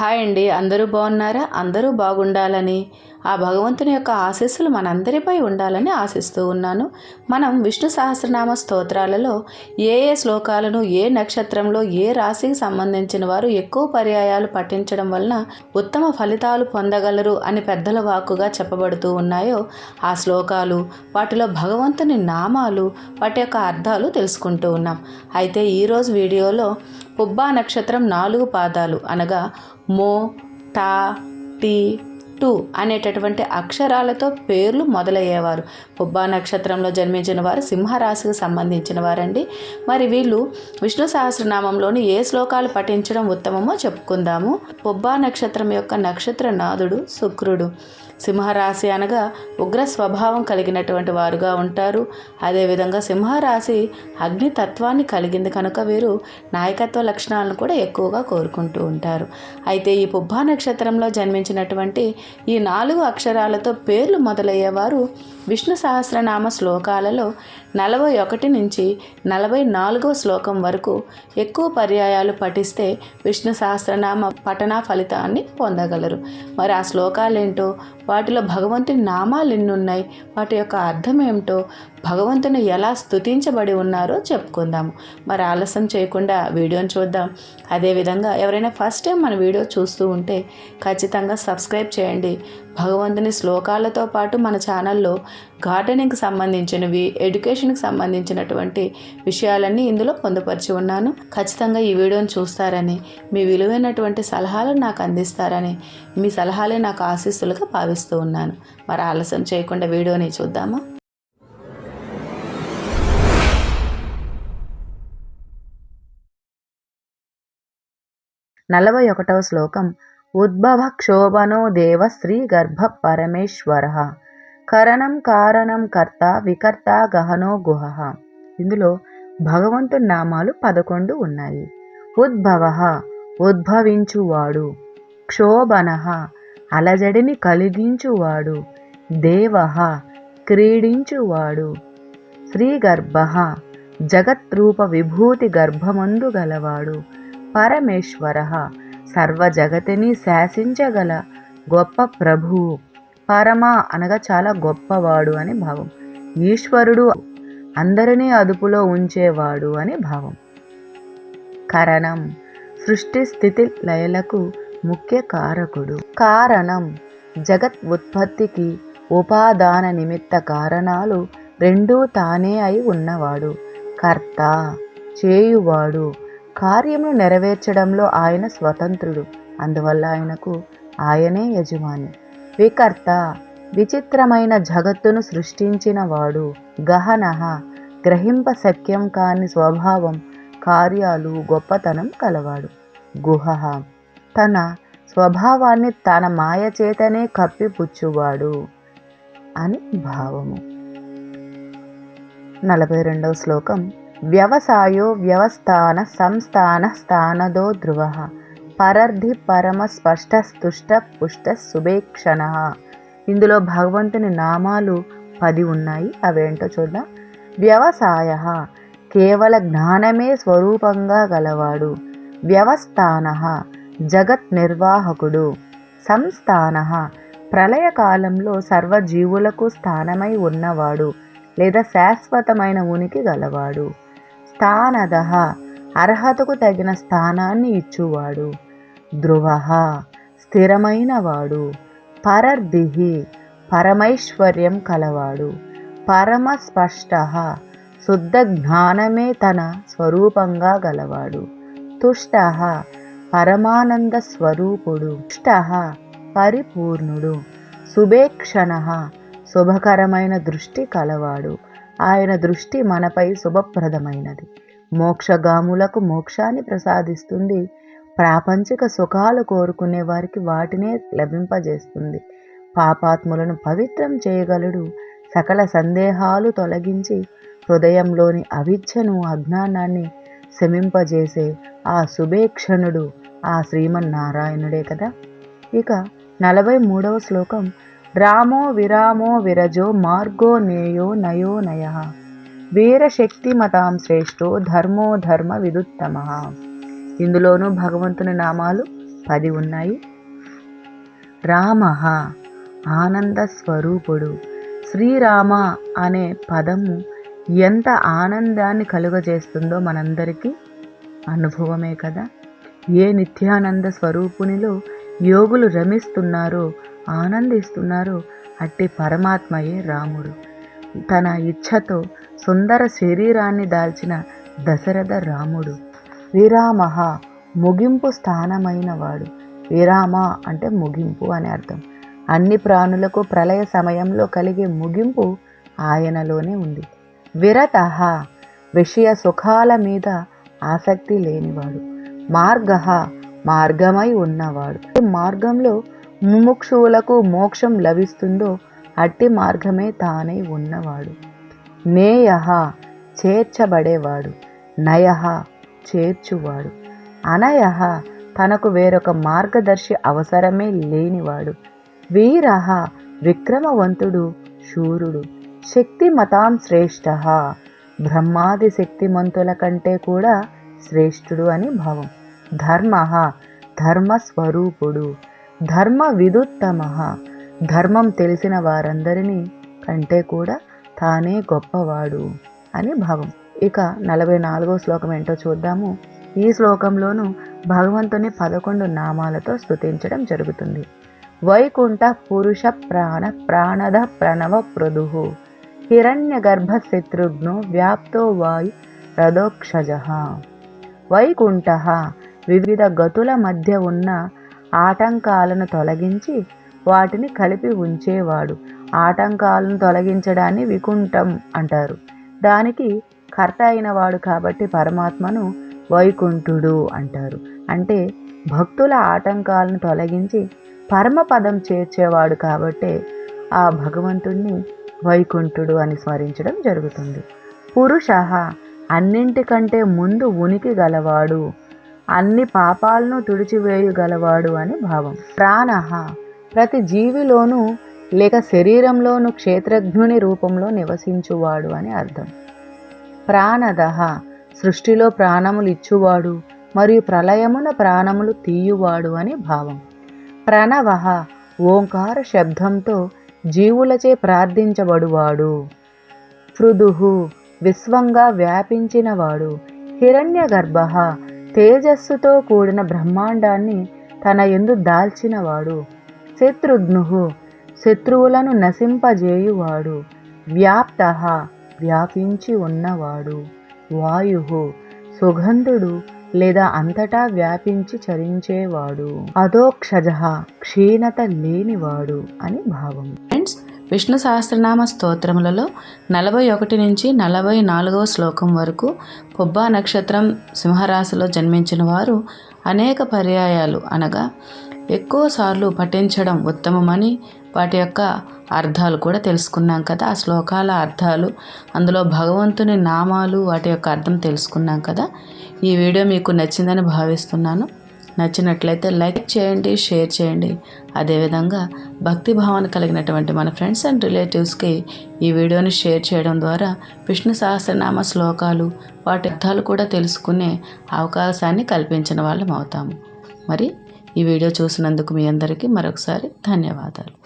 Hi అండి. అందరూ బాగున్నారా? అందరూ బాగుండాలని. ఆ భగవంతుని యొక్క ఆశీస్సులు మనందరిపై ఉండాలని ఆశిస్తూ ఉన్నాను. మనం విష్ణు సహస్రనామ స్తోత్రాలలో ఏ ఏ శ్లోకాలను ఏ నక్షత్రంలో ఏ రాశికి సంబంధించిన వారు ఎక్కువ పర్యాయాలు పఠించడం వలన ఉత్తమ ఫలితాలు పొందగలరు అని పెద్దల వాక్కుగా చెప్పబడుతూ ఉన్నాయో ఆ శ్లోకాలు వాటిలో భగవంతుని నామాలు వాటి యొక్క అర్థాలు తెలుసుకుంటూ ఉన్నాం. అయితే ఈరోజు వీడియోలో పుబ్బా నక్షత్రం నాలుగు పాదాలు అనగా మో టా టీ టు అనేటటువంటి అక్షరాలతో పేర్లు మొదలయ్యేవారు. పుబ్బా నక్షత్రంలో జన్మించిన వారు సింహరాశికి సంబంధించిన వారండి. మరి వీళ్ళు విష్ణు సహస్రనామంలోని ఏ శ్లోకాలు పఠించడం ఉత్తమమో చెప్పుకుందాము. పుబ్బా నక్షత్రం యొక్క నక్షత్ర నాథుడు శుక్రుడు. సింహరాశి అనగా ఉగ్ర స్వభావం కలిగినటువంటి వారుగా ఉంటారు. అదేవిధంగా సింహరాశి అగ్నితత్వాన్ని కలిగింది కనుక వీరు నాయకత్వ లక్షణాలను కూడా ఎక్కువగా కోరుకుంటూ ఉంటారు. అయితే ఈ పుబ్బా నక్షత్రంలో జన్మించినటువంటి ఈ నాలుగు అక్షరాలతో పేర్లు మొదలయ్యేవారు విష్ణు సహస్రనామ శ్లోకాలలో నలభై ఒకటి నుంచి నలభై నాలుగవ శ్లోకం వరకు ఎక్కువ పర్యాయాలు పఠిస్తే విష్ణు సహస్రనామ పఠన ఫలితాన్ని పొందగలరు. మరి ఆ శ్లోకాలేంటో వాటిలో భగవంతుని నామాలు ఎన్నున్నాయి వాటి యొక్క అర్థం ఏమిటో భగవంతుని ఎలా స్తుతించబడి ఉన్నారో చెప్పుకుందాము మరి ఆలస్యం చేయకుండా వీడియోని చూద్దాం. అదేవిధంగా ఎవరైనా ఫస్ట్ టైం మన వీడియో చూస్తూ ఉంటే ఖచ్చితంగా సబ్స్క్రైబ్ చేయండి. భగవంతుని శ్లోకాలతో పాటు మన ఛానల్లో గార్డెనింగ్కి సంబంధించినవి ఎడ్యుకేషన్కి సంబంధించినటువంటి విషయాలన్నీ ఇందులో పొందుపరిచి ఉన్నాను. ఖచ్చితంగా ఈ వీడియోని చూస్తారని మీ విలువైనటువంటి సలహాలను నాకు అందిస్తారని మీ సలహాలే నాకు ఆశీస్సులుగా భావిస్తూ ఉన్నాను. మరి ఆలస్యం చేయకుండా వీడియోని చూద్దామా? నలభై ఒకటవ శ్లోకం. ఉద్భవ క్షోభనో దేవ శ్రీ గర్భ పరమేశ్వర. కరణం కారణం కర్త వికర్త గహనో గుహ. ఇందులో భగవంతుని నామాలు పదకొండు ఉన్నాయి. ఉద్భవ ఉద్భవించువాడు. క్షోభన అలజడిని కలిగించువాడు. దేవ క్రీడించువాడు. శ్రీగర్భ జగత్రూప విభూతి గర్భమందు గలవాడు. పరమేశ్వర సర్వజగతిని శాసించగల గొప్ప ప్రభువు పరమ అనగా చాలా గొప్పవాడు అని భావం. ఈశ్వరుడు అందరినీ అదుపులో ఉంచేవాడు అని భావం. కరణం సృష్టి స్థితి లయలకు ముఖ్య కారకుడు. కారణం జగత్ ఉత్పత్తికి ఉపాదాన నిమిత్త కారణాలు రెండూ తానే అయి ఉన్నవాడు. కర్త చేయువాడు. కార్యమును నెరవేర్చడంలో ఆయన స్వతంత్రుడు. అందువల్ల ఆయనకు ఆయనే యజమాని. వికర్త విచిత్రమైన జగత్తును సృష్టించిన వాడు గ్రహింప శక్యం కాని స్వభావం కార్యాలు గొప్పతనం కలవాడు. గుహ తన స్వభావాన్ని తన మాయ చేతనే కప్పిపుచ్చువాడు అని భావము. నలభై రెండవ శ్లోకం. వ్యవసాయో వ్యవస్థాన సంస్థాన స్థానదో ధ్రువ పరర్ధి పరమ స్పష్ట స్తుష్ట పుష్ట సుభేక్షణ. ఇందులో భగవంతుని నామాలు పది ఉన్నాయి. అవేంటో చూద్దాం. వ్యవసాయ కేవల జ్ఞానమే స్వరూపంగా గలవాడు. వ్యవస్థాన జగత్ నిర్వాహకుడు సంస్థాన ప్రళయకాలంలో సర్వజీవులకు స్థానమై ఉన్నవాడు లేదా శాశ్వతమైన ఉనికి గలవాడు. స్థానద అర్హతకు తగిన స్థానాన్ని ఇచ్చువాడు. ధ్రువ స్థిరమైనవాడు. పరర్దిహి పరమైశ్వర్యం కలవాడు. పరమ స్పష్ట శుద్ధ జ్ఞానమే తన స్వరూపంగా గలవాడు. తుష్ట పరమానంద స్వరూపుడు ఇష్ట పరిపూర్ణుడు. శుభేక్షణ శుభకరమైన దృష్టి కలవాడు. ఆయన దృష్టి మనపై శుభప్రదమైనది. మోక్షగాములకు మోక్షాన్ని ప్రసాదిస్తుంది. ప్రాపంచిక సుఖాలు కోరుకునే వారికి వాటినే లభింపజేస్తుంది. పాపాత్ములను పవిత్రం చేయగలడు. సకల సందేహాలు తొలగించి హృదయంలోని అవిచ్ఛను అజ్ఞానాన్ని శమింపజేసే ఆ శుభేక్షణుడు ఆ శ్రీమన్నారాయణుడే కదా. ఇక నలభై మూడవ శ్లోకం రామో విరామో విరజో మార్గో నేయో నయో నయ. వీరశక్తిమతాం శ్రేష్టో ధర్మో ధర్మ విదుత్తమ. ఇందులోనూ భగవంతుని నామాలు పది ఉన్నాయి. రామ ఆనంద స్వరూపుడు. శ్రీరామ అనే పదము ఎంత ఆనందాన్ని కలుగజేస్తుందో మనందరికీ అనుభవమే కదా. ఏ నిత్యానంద స్వరూపునిలో యోగులు రమిస్తున్నారో ఆనందిస్తున్నారో అట్టి పరమాత్మయే రాముడు. తన ఇచ్ఛతో సుందర శరీరాన్ని దాల్చిన దశరథ రాముడు. విరామ ముగింపు స్థానమైన వాడు విరామ అంటే ముగింపు అని అర్థం. అన్ని ప్రాణులకు ప్రళయ సమయంలో కలిగే ముగింపు ఆయనలోనే ఉంది. విరత విషయ సుఖాల మీద ఆసక్తి లేనివాడు. మార్గ మార్గమై ఉన్నవాడు. మార్గంలో ముముక్షువులకు మోక్షం లభిస్తుందో అట్టి మార్గమే తానై ఉన్నవాడు. నేయ చేర్చబడేవాడు. నయ చేర్చువాడు. అనయ తనకు వేరొక మార్గదర్శి అవసరమే లేనివాడు. వీర విక్రమవంతుడు శూరుడు. శక్తిమతాం శ్రేష్ఠ బ్రహ్మాది శక్తిమంతుల కంటే కూడా శ్రేష్ఠుడు అని భావం. ధర్మ ధర్మస్వరూపుడు. ధర్మ విదుత్తమ. ధర్మం తెలిసిన వారందరినీ కంటే కూడా తానే గొప్పవాడు అని భావం. ఇక నలభై నాలుగో శ్లోకం ఏంటో చూద్దాము. ఈ శ్లోకంలోనూ భగవంతుని పదకొండు నామాలతో స్తుతించడం జరుగుతుంది. వైకుంఠ పురుష ప్రాణ ప్రాణద ప్రణవ ప్రదుహు హిరణ్య గర్భ శత్రుఘ్నో వ్యాప్తో వాయు రథోక్షజ. వైకుంఠ వివిధ గతుల మధ్య ఉన్న ఆటంకాలను తొలగించి వాటిని కలిపి ఉంచేవాడు. ఆటంకాలను తొలగించడాన్ని వికుంఠం అంటారు. దానికి కర్త అయిన వాడు కాబట్టి పరమాత్మను వైకుంఠుడు అంటారు. అంటే భక్తుల ఆటంకాలను తొలగించి పరమపదం చేర్చేవాడు కాబట్టే ఆ భగవంతుణ్ణి వైకుంఠుడు అని స్మరించడం జరుగుతుంది. పురుష అన్నింటికంటే ముందు ఉనికి గలవాడు అన్ని పాపాలను తుడిచివేయగలవాడు అని భావం. ప్రాణ ప్రతి జీవిలోనూ లేక శరీరంలోనూ క్షేత్రజ్ఞుని రూపంలో నివసించువాడు అని అర్థం. ప్రాణద సృష్టిలో ప్రాణములు ఇచ్చువాడు మరియు ప్రళయమున ప్రాణములు తీయువాడు అని భావం. ప్రణవ ఓంకార శబ్దంతో జీవులచే ప్రార్థించబడువాడు. పృదుహు విశ్వంగా వ్యాపించినవాడు. హిరణ్య గర్భ తేజస్సుతో కూడిన బ్రహ్మాండాన్ని తన ఎందు దాల్చినవాడు. శత్రుఘ్ను శత్రువులను నశింపజేయువాడు. వ్యాప్త వ్యాపించి ఉన్నవాడు. వాయు సుగంధుడు లేదా అంతటా వ్యాపించి చరించేవాడు. అదోక్షజ క్షీణత లేనివాడు అని భావం. ఫ్రెండ్స్ విష్ణు సహస్రనామ స్తోత్రములలో నలభై ఒకటి నుంచి నలభై నాలుగవ శ్లోకం వరకు పొబ్బా నక్షత్రం సింహరాశిలో జన్మించిన వారు అనేక పర్యాయాలు అనగా ఎక్కువసార్లు పఠించడం ఉత్తమమని వాటి యొక్క అర్థాలు కూడా తెలుసుకున్నాం కదా. ఆ శ్లోకాల అర్థాలు అందులో భగవంతుని నామాలు వాటి యొక్క అర్థం తెలుసుకున్నాం కదా. ఈ వీడియో మీకు నచ్చిందని భావిస్తున్నాను. నచ్చినట్లయితే లైక్ చేయండి షేర్ చేయండి. అదేవిధంగా భక్తి భావన కలిగినటువంటి మన ఫ్రెండ్స్ అండ్ రిలేటివ్స్కి ఈ వీడియోని షేర్ చేయడం ద్వారా విష్ణు సహస్రనామ శ్లోకాలు వాటి అర్థాలు కూడా తెలుసుకునే అవకాశాన్ని కల్పించిన వాళ్ళం అవుతాము. మరి ఈ వీడియో చూసినందుకు మీ అందరికీ మరొకసారి ధన్యవాదాలు.